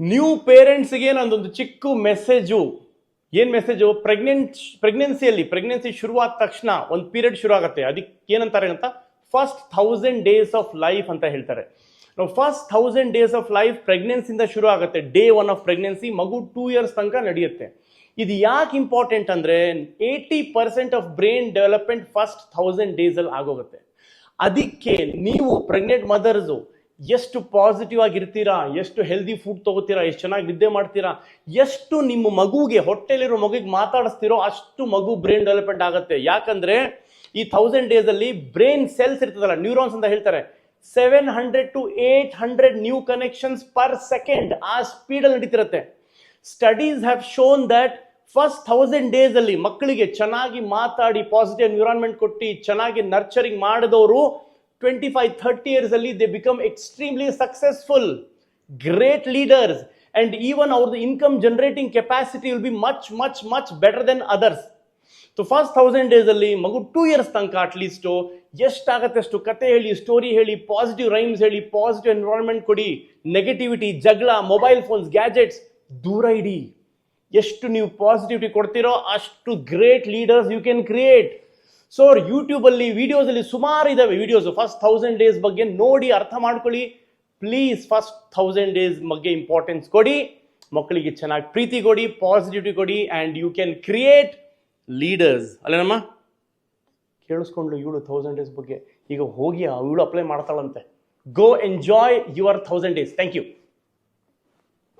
New ಪೇರೆಂಟ್ಸ್ಗೆ ನಂದೊಂದು ಚಿಕ್ಕ message ಏನು ಮೆಸೇಜು ಪ್ರೆಗ್ನೆಂಟ್ ಪ್ರೆಗ್ನೆನ್ಸಿಯಲ್ಲಿ ಪ್ರೆಗ್ನೆನ್ಸಿ ಶುರುವಾದ ತಕ್ಷಣ ಒಂದು ಪೀರಿಯಡ್ ಶುರು ಆಗುತ್ತೆ ಅದಕ್ಕೆ ಏನಂತಾರೆ ಅಂತ? First thousand days of life ಅಂತ ಹೇಳ್ತಾರೆ. ನಾವು first thousand days of life ಪ್ರೆಗ್ನೆನ್ಸಿಯಿಂದ ಶುರು ಆಗುತ್ತೆ ಡೇ ಒನ್ ಆಫ್ ಪ್ರೆಗ್ನೆನ್ಸಿ ಮಗು ಟೂ ಇಯರ್ಸ್ ತನಕ ನಡೆಯುತ್ತೆ. ಇದು ಯಾಕೆ ಇಂಪಾರ್ಟೆಂಟ್ ಅಂದ್ರೆ eighty percent of brain development first thousand ಡೇಸಲ್ಲಿ ಆಗೋಗುತ್ತೆ. ಅದಕ್ಕೆ ನೀವು ಪ್ರೆಗ್ನೆಂಟ್ ಮದರ್ಸು ಎಷ್ಟು ಪಾಸಿಟಿವ್ ಆಗಿರ್ತೀರಾ, ಎಷ್ಟು ಹೆಲ್ದಿ ಫುಡ್ ತಗೋತೀರಾ, ಎಷ್ಟು ಚೆನ್ನಾಗಿ ನಿದ್ದೆ ಮಾಡ್ತೀರಾ, ಎಷ್ಟು ನಿಮ್ಮ ಮಗುಗೆ, ಹೊಟ್ಟೆಲಿರೋ ಮಗುಗೆ ಮಾತಾಡಿಸ್ತೀರೋ ಅಷ್ಟು ಮಗು ಬ್ರೈನ್ ಡೆವಲಪ್ಮೆಂಟ್ ಆಗುತ್ತೆ. ಯಾಕಂದ್ರೆ ಈ ಥೌಸಂಡ್ ಡೇಸ್ ಅಲ್ಲಿ ಬ್ರೈನ್ ಸೆಲ್ಸ್ ಇರ್ತದಲ್ಲ ನ್ಯೂರಾನ್ಸ್ ಅಂತ ಹೇಳ್ತಾರೆ. Seven hundred to eight hundred new connections per second ಆ ಸ್ಪೀಡಲ್ಲಿ ನಡೀತಿರುತ್ತೆ. Studies have shown that first thousand days ಅಲ್ಲಿ ಮಕ್ಕಳಿಗೆ ಚೆನ್ನಾಗಿ ಮಾತಾಡಿ ಪಾಸಿಟಿವ್ ಎನ್ವಿರಾನ್ಮೆಂಟ್ ಕೊಟ್ಟು, ಚೆನ್ನಾಗಿ ನರ್ಚರಿಂಗ್ ಮಾಡಿದವರು ಟ್ವೆಂಟಿ ಫೈವ್ ಥರ್ಟಿ ಇಯರ್ಸ್ ಅಲ್ಲಿ they become extremely successful great leaders and even ಅವ್ರದ್ದು income generating capacity will be much much much better then others first thousand days ಅಲ್ಲಿ ಮಗು ಟೂ ಇಯರ್ಸ್ ತನಕ at least ಎಷ್ಟಾಗತ್ತೆ ಅಷ್ಟು ಕತೆ ಹೇಳಿ ಸ್ಟೋರಿ ಹೇಳಿ ಪಾಸಿಟಿವ್ ರೈಮ್ಸ್ ಹೇಳಿ ಪಾಸಿಟಿವ್ ಎನ್ವಿರಾನ್ಮೆಂಟ್ ಕೊಡಿ ನೆಗೆಟಿವಿಟಿ ಜಗಳ ಮೊಬೈಲ್ ಫೋನ್ಸ್ ಗ್ಯಾಜೆಟ್ಸ್ ದೂರ ಇಡಿ. ಎಷ್ಟು ನೀವು ಪಾಸಿಟಿವಿಟಿ ಕೊಡ್ತೀರೋ ಅಷ್ಟು great leaders you can create so ಯೂಟ್ಯೂಬಲ್ಲಿ ವೀಡಿಯೋಸಲ್ಲಿ ಸುಮಾರು ಇದಾವೆ ವಿಡಿಯೋಸ್ ಫಸ್ಟ್ ಥೌಸಂಡ್ ಡೇಸ್ ಬಗ್ಗೆ ನೋಡಿ ಅರ್ಥ ಮಾಡ್ಕೊಳ್ಳಿ. ಪ್ಲೀಸ್ ಫಸ್ಟ್ ಥೌಸಂಡ್ ಡೇಸ್ ಬಗ್ಗೆ ಇಂಪಾರ್ಟೆನ್ಸ್ ಕೊಡಿ. ಮಕ್ಕಳಿಗೆ ಚೆನ್ನಾಗಿ ಪ್ರೀತಿ ಕೊಡಿ ಪಾಸಿಟಿವಿಟಿ ಕೊಡಿ and you can create leaders ಅಲ್ಲೇನಮ್ಮ? ಕೇಳಿಸ್ಕೊಂಡ್ಲು ಇವಳು ಥೌಸಂಡ್ ಡೇಸ್ ಬಗ್ಗೆ. ಈಗ ಹೋಗಿ ಇವಳು apply ಮಾಡ್ತಾಳಂತೆ. Go enjoy your thousand days thank you